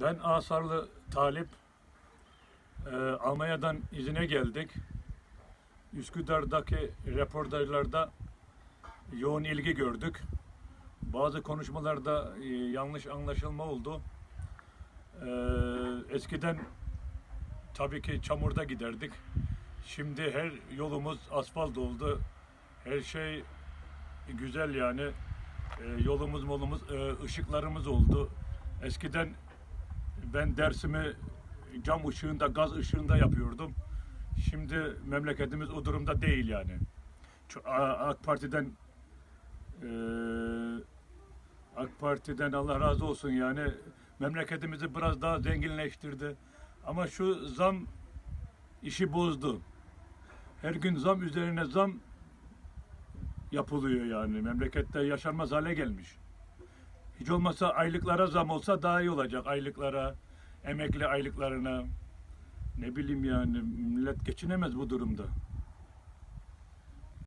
Ben Asarlı Talip. Ee, Almanya'dan izine geldik. Üsküdar'daki reportajlarda yoğun ilgi gördük. Bazı konuşmalarda e, yanlış anlaşılma oldu. Ee, eskiden tabii ki çamurda giderdik. Şimdi her yolumuz asfalt oldu. Her şey güzel yani. Ee, yolumuz molumuz, e, ışıklarımız oldu. Eskiden ben dersimi cam ışığında, gaz ışığında yapıyordum. Şimdi memleketimiz o durumda değil yani. AK Parti'den eee, AK Parti'den Allah razı olsun yani memleketimizi biraz daha zenginleştirdi. Ama şu zam işi bozdu. Her gün zam üzerine zam yapılıyor yani. Memlekette yaşanmaz hale gelmiş. Hiç olmazsa aylıklara zam olsa daha iyi olacak. Aylıklara, emekli aylıklarına. Ne bileyim yani millet geçinemez bu durumda.